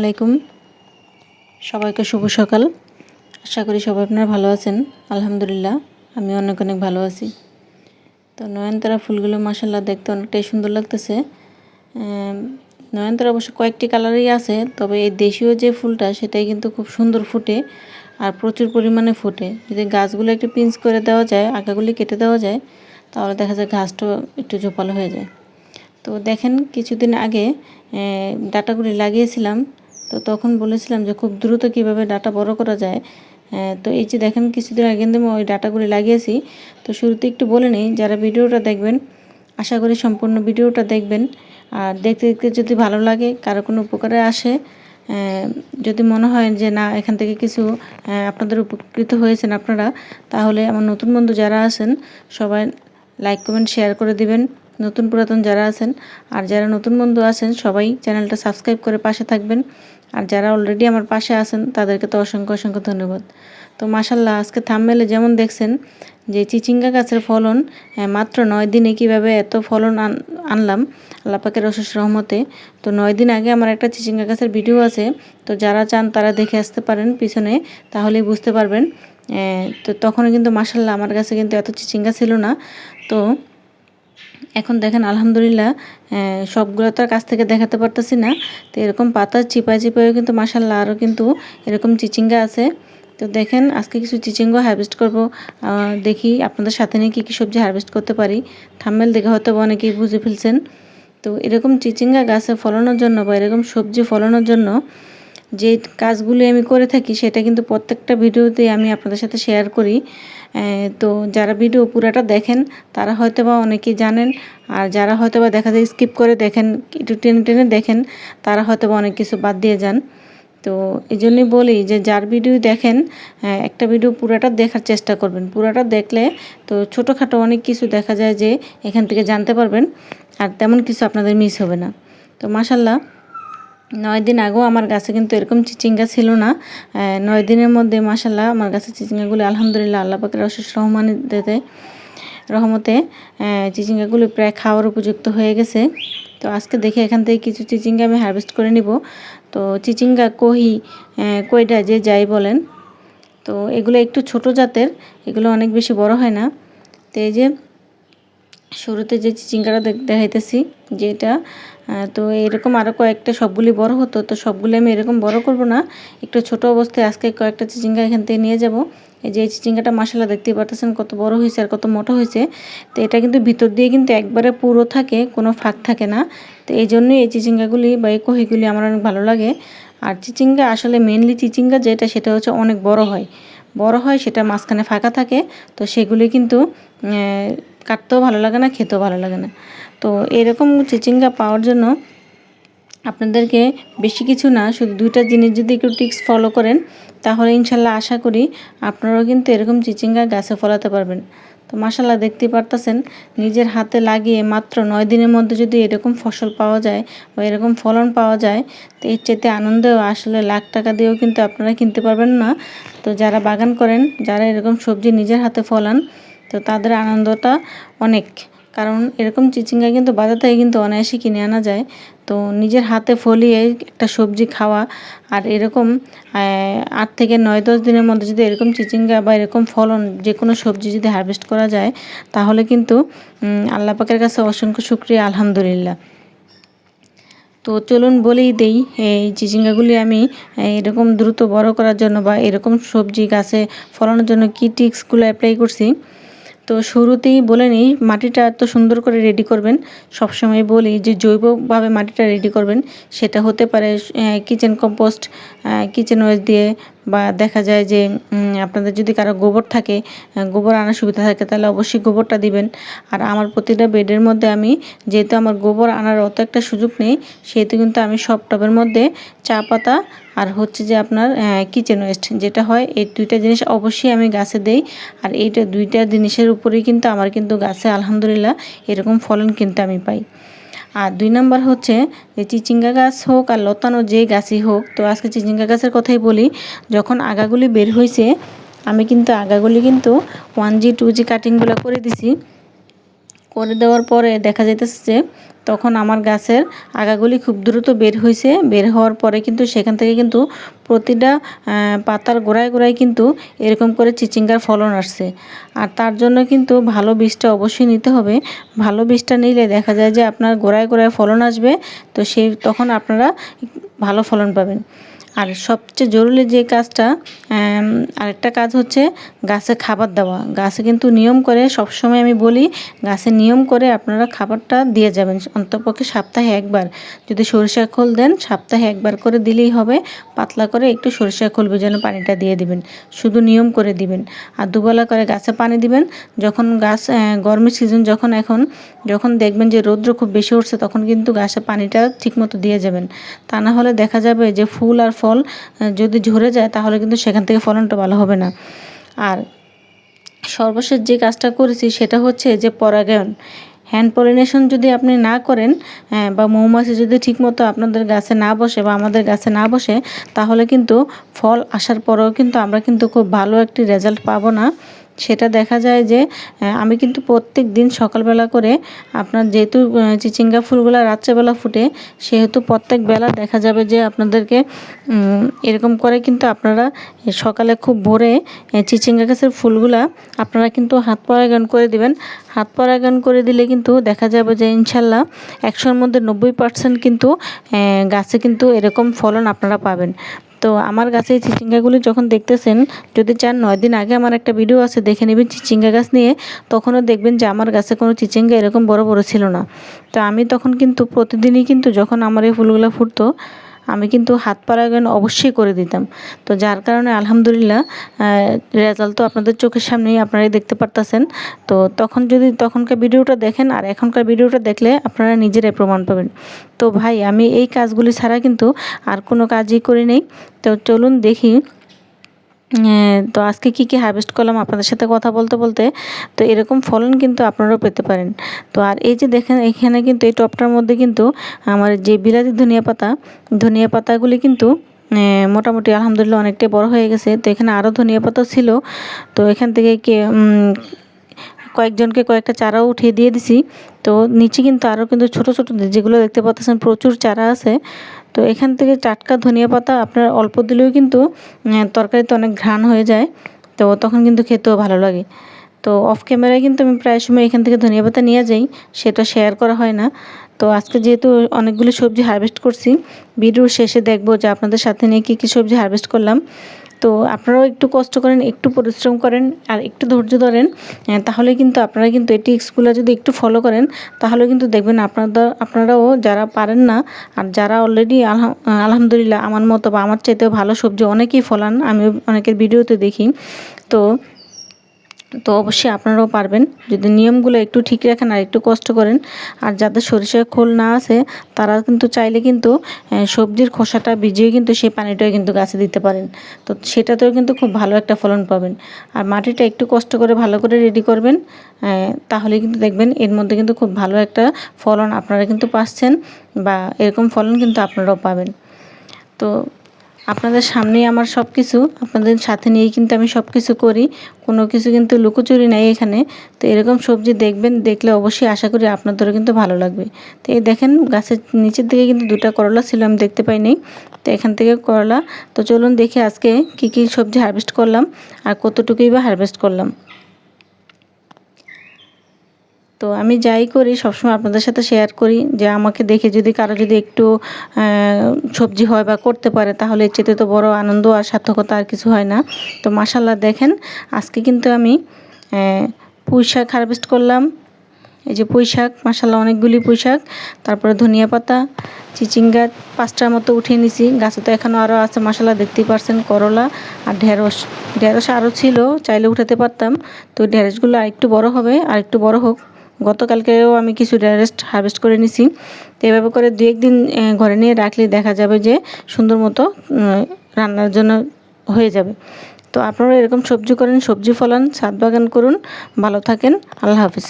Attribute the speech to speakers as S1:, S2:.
S1: আলাইকুম। সবাইকে শুভ সকাল। আশা করি সবাই আপনারা ভালো আছেন। আলহামদুলিল্লাহ, আমি অনেক অনেক ভালো আছি। তো নয়নতারা ফুলগুলো মাসাল্লাহ দেখতে অনেকটাই সুন্দর লাগতেছে। নয়নতারা অবশ্য কয়েকটি কালারই আছে, তবে এই দেশীয় যে ফুলটা, সেটাই কিন্তু খুব সুন্দর ফুটে আর প্রচুর পরিমাণে ফুটে। যদি গাছগুলো একটু পিঞ্চ করে দেওয়া যায় আঁকাগুলি কেটে দেওয়া যায়, তাহলে দেখা যায় ঘাসটা একটু জোপালো হয়ে যায়। তো দেখেন, কিছুদিন আগে ডাটাগুলি লাগিয়েছিলাম। তো তখন বলেছিলাম যে খুব দ্রুত কীভাবে ডাটা বড় করা যায়। তো এই যে দেখেন কিছুদিন আগে আমি ওই ডাটাগুলি লাগিয়েছি। তো শুরুতে একটু বলে নিই, যারা ভিডিওটা দেখবেন, আশা করি সম্পূর্ণ ভিডিওটা দেখবেন। আর দেখতে দেখতে যদি ভালো লাগে, কারও কোনো উপকারে আসে যদি মনে হয় যে না, এখান থেকে কিছু আপনাদের উপকৃত হয়েছেন আপনারা, তাহলে আমার নতুন বন্ধু যারা আছেন, সবাই লাইক, কমেন্ট, শেয়ার করে দিবেন। নতুন পুরাতন যারা আছেন, আর যারা নতুন বন্ধু আছেন, সবাই চ্যানেলটা সাবস্ক্রাইব করে পাশে থাকবেন। আর যারা অলরেডি আমার পাশে আছেন, তাদেরকে তো অসংখ্য অসংখ্য ধন্যবাদ। তো মাসাল্লাহ আজকে থামমেলে যেমন দেখছেন যে চিচিঙ্গা গাছের ফলন মাত্র নয় দিনে কীভাবে এত ফলন আন- আনলাম, আল্লাহ পাকের অশেষ রহমতে। তো নয় দিন আগে আমার একটা চিচিঙ্গা গাছের ভিডিও আছে, তো যারা চান তারা দেখে আসতে পারেন পিছনে, তাহলেই বুঝতে পারবেন। তো তখনও কিন্তু মাসাল্লাহ আমার কাছে কিন্তু এত চিচিঙ্গা ছিল না। তো এখন দেখেন আলহামদুলিল্লাহ সবগুলো তো আর কাছ থেকে দেখাতে পারতেছি না। তো এরকম পাতা চিপায় চিপায়ও কিন্তু মাসাল্লাহ আরও কিন্তু এরকম চিচিঙ্গা আছে। তো দেখেন, আজকে কিছু চিচিঙ্গা হারভেস্ট করব। দেখি আপনাদের সাথে নিয়ে কী কী সবজি হারভেস্ট করতে পারি। থাম্মেল দেখে হয়তো অনেকেই বুঝে ফেলছেন। তো এরকম চিচিঙ্গা গাছে ফলানোর জন্য বা এরকম সবজি ফলানোর জন্য যে কাজগুলি আমি করে থাকি, সেটা কিন্তু প্রত্যেকটা ভিডিওতে আমি আপনাদের সাথে শেয়ার করি। তো যারা ভিডিও পুরাটা দেখেন, তারা হয়তো বা অনেকেই জানেন, আর যারা হয়তো বা দেখা যায় স্কিপ করে দেখেন, একটু টেনে টেনে দেখেন, তারা হয়তো বা অনেক কিছু বাদ দিয়ে যান। তো এই জন্যই বলি যে, যার ভিডিও দেখেন একটা ভিডিও পুরাটা দেখার চেষ্টা করবেন। পুরাটা দেখলে তো ছোটোখাটো অনেক কিছু দেখা যায় যে, এখান থেকে জানতে পারবেন, আর তেমন কিছু আপনাদের মিস হবে না। তো মাসাল্লাহ নয় দিন আগেও আমার গাছে কিন্তু এরকম চিচিঙ্গা ছিল না। নয় দিনের মধ্যে মাসাল্লাহ আমার গাছে চিচিঙ্গাগুলি আলহামদুলিল্লাহ আল্লাহ পাকের অশেষ রহমান দিতে, রহমতে চিচিঙ্গাগুলি প্রায় খাওয়ার উপযুক্ত হয়ে গেছে। তো আজকে দেখে এখান থেকে কিছু চিচিঙ্গা আমি হারভেস্ট করে নিব। তো চিচিঙ্গা কহি কইডা যে যাই বলেন। তো এগুলো একটু ছোট জাতের, এগুলো অনেক বেশি বড় হয় না। তো এই যে শুরুতে যে চিচিঙ্গাটা দেখ- দেখাইতেছি, যেটা তো এরকম আরও কয়েকটা সবগুলি বড় হতো, তো সবগুলি আমি এরকম বড় করব না। একটু ছোট অবস্থায় আজকে কয়েকটা চিচিঙ্গা এখান থেকে নিয়ে যাব। এই যে এই চিচিঙ্গাটা মশলা দেখতেই পারতেছেন কত বড় হয়েছে আর কত মোটা হয়েছে। তো এটা কিন্তু ভিতর দিয়ে কিন্তু একবারে পুরো থাকে, কোনো ফাঁক থাকে না। তো এই জন্যই এই চিচিঙ্গাগুলি বা এই কহিগুলি আমার অনেক ভালো লাগে। আর চিচিঙ্গা আসলে মেনলি চিচিঙ্গা যেটা, সেটা হচ্ছে অনেক বড় হয়। বড় হয়, সেটা মাঝখানে ফাঁকা থাকে, তো সেগুলি কিন্তু কাটতেও ভালো লাগে না, খেতেও ভালো লাগে না। তো এরকম চিচিঙ্গা পাওয়ার জন্য আপনাদেরকে বেশি কিছু না, শুধু দুইটা জিনিস যদি একটু টিক্স ফলো করেন, তাহলে ইনশাল্লাহ আশা করি আপনারাও কিন্তু এরকম চিচিঙ্গা গাছে ফলাতে পারবেন। তো মাসাল্লাহ দেখতে পারতেছেন, নিজের হাতে লাগিয়ে মাত্র নয় দিনের মধ্যে যদি এরকম ফসল পাওয়া যায় বা এরকম ফলন পাওয়া যায়, তো এর চাইতে আনন্দেও আসলে লাখ টাকা দিয়েও কিন্তু আপনারা কিনতে পারবেন না। তো যারা বাগান করেন, যারা এরকম সবজি নিজের হাতে ফলান, তো তাদের আনন্দটা অনেক। কারণ এরকম চিচিঙ্গা কিন্তু বাজার থেকে কিন্তু অনায়াসে কিনে আনা যায়। তো নিজের হাতে ফলিয়ে একটা সবজি খাওয়া আর এরকম আট থেকে নয় দশ দিনের মধ্যে যদি এরকম চিচিঙ্গা বা এরকম ফলন যে কোনো সবজি যদি হারভেস্ট করা যায় তাহলে কিন্তু উম, আল্লাহ পাকের কাছে অসংখ্য শুক্রিয়া আলহামদুলিল্লাহ। তো চলুন বলেই দেই এই চিচিঙ্গাগুলি আমি এরকম দ্রুত বড় করার জন্য বা এরকম সবজি গাছে ফলানোর জন্য কী টিক্সগুলো অ্যাপ্লাই করছি। তো শুরুতেই বলে নিই, মাটিটা এত সুন্দর করে রেডি করবেন। সবসময় বলি যে জৈবভাবে মাটিটা রেডি করবেন। সেটা হতে পারে কিচেন কম্পোস্ট কিচেন ওয়েস্ট দিয়ে বা দেখা যায় যে আপনাদের যদি কারও গোবর থাকে গোবর আনার সুবিধা থাকে, তাহলে অবশ্যই গোবরটা দিবেন। আর আমার প্রতিটা বেডের মধ্যে আমি, যেহেতু আমার গোবর আনার অত একটা সুযোগ নেই, সেহেতু কিন্তু আমি সব টবের মধ্যে চা পাতা আর হচ্ছে যে আপনার কিচেন ওয়েস্ট যেটা হয়, এই দুইটা জিনিস অবশ্যই আমি গাছে দেই। আর এইটা দুইটা জিনিসের উপরেই কিন্তু আমার কিন্তু গাছে আলহামদুলিল্লাহ এরকম ফলন কিন্তু আমি পাই। আর দুই নম্বর হচ্ছে যে চিচিঙ্গা গাছ হোক আর লতানো যে গাছই হোক, তো আজকে চিচিঙ্গা গাছের কথাই বলি, যখন আগাগুলি বের হয়েছে আমি কিন্তু আগাগুলি কিন্তু ওয়ান জি টু জি কাটিংগুলো করে দিছি। করে দেওয়ার পরে দেখা যাইতেছে যে তখন আমার গাছের আগাগুলি খুব দ্রুত বের হয়েছে বের হওয়ার পরে কিন্তু সেখান থেকে কিন্তু প্রতিটা পাতার গোড়ায় গোড়ায় কিন্তু এরকম করে চিচিঙ্গার ফলন আসছে। আর তার জন্য কিন্তু ভালো বীজটা অবশ্যই নিতে হবে। ভালো বীজটা নিলে দেখা যায় যে আপনার গোড়ায় গোড়ায় ফলন আসবে। তো সেই, তখন আপনারা ভালো ফলন পাবেন। আর সবচেয়ে জরুরি যে কাজটা আরেকটা কাজ হচ্ছে গাছে খাবার দেওয়া। গাছে কিন্তু নিয়ম করে সবসময় আমি বলি, গাছে নিয়ম করে আপনারা খাবারটা দিয়ে যাবেন, অন্তপক্ষে সপ্তাহে একবার। যদি সরিষা খোল দেন, সপ্তাহে একবার করে দিলেই হবে, পাতলা করে একটু সরিষা খোল যেন পানিটা দিয়ে দিবেন, শুধু নিয়ম করে দিবেন। আর দুবেলা করে গাছে পানি দিবেন, যখন গাছ গরমের সিজন যখন এখন, যখন দেখবেন যে রৌদ্র খুব বেশি উঠছে, তখন কিন্তু গাছে পানিটা ঠিকমতো দিয়ে যাবেন। তা না হলে দেখা যাবে যে ফুল আর ফল যদি ঝরে যায় তাহলে কিন্তু সেখান থেকে ফলনটা ভালো হবে না। আর সর্বশেষ যে কাজটা করেছি সেটা হচ্ছে যে পরাগায়ন। হ্যান্ড পলিনেশন যদি আপনি না করেন বা মৌমাছি যদি ঠিকমতো আপনাদের গাছে না বসে বা আমাদের গাছে না বসে, তাহলে কিন্তু ফল আসার পরেও কিন্তু আমরা কিন্তু খুব ভালো একটি রেজাল্ট পাবো না। সেটা দেখা যায় যে আমি কিন্তু প্রত্যেক দিন সকালবেলা করে আপনার যেহেতু চিচিঙ্গা ফুলগুলো রাত্রেবেলা ফুটে, সেহেতু প্রত্যেক বেলা দেখা যাবে যে আপনাদেরকে এরকম করে কিন্তু আপনারা সকালে খুব ভোরে চিচিঙ্গা গাছের ফুলগুলা আপনারা কিন্তু হাত পরাগায়ন করে দিবেন। হাত পরাগায়ন করে দিলে কিন্তু দেখা যাবে যে ইনশাল্লাহ একশোর মধ্যে নব্বই পার্সেন্ট কিন্তু গাছে কিন্তু এরকম ফলন আপনারা পাবেন। তো আমার গাছে এই চিচিঙ্গাগুলি যখন দেখতেছেন, যদি চান নয় দিন আগে আমার একটা ভিডিও আছে, দেখে নেবেন চিচিঙ্গা গাছ নিয়ে, তখনও দেখবেন যে আমার গাছে কোনো চিচিঙ্গা এরকম বড় বড় ছিল না। তো আমি তখন কিন্তু প্রতিদিনই কিন্তু যখন আমার এই ফুলগুলো ফুটতো আমি কিন্তু হাত পারাগান অবশ্যই করে দিতাম। তো যার কারণে আলহামদুলিল্লাহ রেজাল্ট তো আপনাদের চোখের সামনেই আপনারাই দেখতে পারতেছেন। তো তখন যদি তখনকার ভিডিওটা দেখেন আর এখনকার ভিডিওটা দেখলে আপনারা নিজেরাই প্রমাণ পাবেন। তো ভাই, আমি এই কাজগুলি ছাড়া কিন্তু আর কোনো কাজই করি নেই। তো চলুন দেখি তো আজকে কি কি হারভেস্ট করলাম আপনাদের সাথে কথা বলতে বলতে? তো এরকম ফলন কিন্তু আপনারাও পেতে পারেন। তো আর এই যে দেখেন, এখানে কিন্তু এই টপটার মধ্যে কিন্তু আমার যে বিলাতি ধনিয়া পাতা, ধনিয়া পাতাগুলি কিন্তু মোটামুটি আলহামদুলিল্লাহ অনেকটাই বড় হয়ে গেছে। তো এখানে আরও ধনিয়া পাতা ছিল। তো এখান থেকে কে কয়েকজনকে কয়েকটা চারাও উঠিয়ে দিয়ে দিছি। তো নিচে কিন্তু আরও কিন্তু ছোট ছোট, যেগুলো দেখতে পাচ্ছেন প্রচুর চারা আছে। তো এখান থেকে টাটকা ধনিয়া পাতা আপনার অল্প দিলেও কিন্তু তরকারিতে অনেক ঘ্রাণ হয়ে যায়, তো তখন কিন্তু খেতেও ভালো লাগে। তো অফ ক্যামেরায় কিন্তু আমি প্রায় সময় এখান থেকে ধনিয়া পাতা নিয়ে যাই, সেটা শেয়ার করা হয় না। তো আজকে যেহেতু অনেকগুলো সবজি হারভেস্ট করছি ভিডিওর শেষে দেখব যে আপনাদের সাথে নিয়ে কী কী সবজি হারভেস্ট করলাম। তো আপনারাও একটু কষ্ট করেন, একটু পরিশ্রম করেন আর একটু ধৈর্য ধরেন তাহলে কিন্তু আপনারা কিন্তু এই টিপসগুলো যদি একটু ফলো করেন, তাহলে কিন্তু দেখবেন আপনারা আপনারাও যারা পারেন না আর যারা অলরেডি আলহামদুলিল্লাহ আমার মতো বা আমার চাইতেও ভালো সবজি অনেকেই ফলান আমি অনেকের ভিডিওতে দেখি। তো তো অবশ্যই আপনারাও পারবেন। যদি নিয়মগুলো একটু ঠিক রাখেন আর একটু কষ্ট করেন, আর যাদের সরিষার খোল না আছে, তারা কিন্তু চাইলে কিন্তু সবজির খোসাটা ভিজিয়ে কিন্তু সেই পানিটাও কিন্তু গাছে দিতে পারেন। তো সেটাতেও কিন্তু খুব ভালো একটা ফলন পাবেন। আর মাটিটা একটু কষ্ট করে ভালো করে রেডি করবেন তাহলে কিন্তু দেখবেন এর মধ্যে কিন্তু খুব ভালো একটা ফলন আপনারা কিন্তু পাচ্ছেন, বা এরকম ফলন কিন্তু আপনারাও পাবেন। তো আপনাদের সামনেই আমার সব কিছু আপনাদের সাথে নিয়েই কিন্তু আমি সব কিছু করি। কোনো কিছু কিন্তু লুকোচুরি নাই এখানে। তো এরকম সবজি দেখবেন, দেখলে অবশ্যই আশা করি আপনাদেরও কিন্তু ভালো লাগবে। তো এই দেখেন, গাছের নিচের দিকে কিন্তু দুটা করলা ছিল, আমি দেখতে পাইনি। তো এখান থেকে করলা। তো চলুন দেখে আজকে কি কি সবজি হারভেস্ট করলাম আর কতটুকুই বা হারভেস্ট করলাম। তো আমি যাই করি, সবসময় আপনাদের সাথে শেয়ার করি যে আমাকে দেখে যদি কারও যদি একটু সবজি হয় বা করতে পারে, তাহলে এর চেয়ে তো বড় আনন্দ আর সার্থকতা আর কিছু হয় না। তো মাসাল্লাহ দেখেন, আজকে কিন্তু আমি পুঁই শাক হারভেস্ট করলাম। এই যে পুঁই শাক মাসাল্লাহ অনেকগুলি পুঁই শাক। তারপরে ধনিয়া পাতা, চিচিঙ্গা পাঁচটার মতো উঠিয়ে নিছি। গাছে তো এখনও আরও আছে মশলা দেখতেই পারছেন, করলা আর ঢেঁড়স। ঢেঁড়স আরও ছিল, চাইলে উঠাতে পারতাম। তো ঢেঁড়সগুলো আরেকটু বড় হবে আর একটু বড় হোক। গতকালকেও আমি কিছু রেস্ট হারভেস্ট করে নিছি। তো এভাবে করে দু একদিন ঘরে নিয়ে রাখলে দেখা যাবে যে সুন্দর মতো রান্নার জন্য হয়ে যাবে। তো আপনারা এরকম সবজি করেন, সবজি ফলান ছাদ বাগান করুন। ভালো থাকেন। আল্লাহ হাফিজ।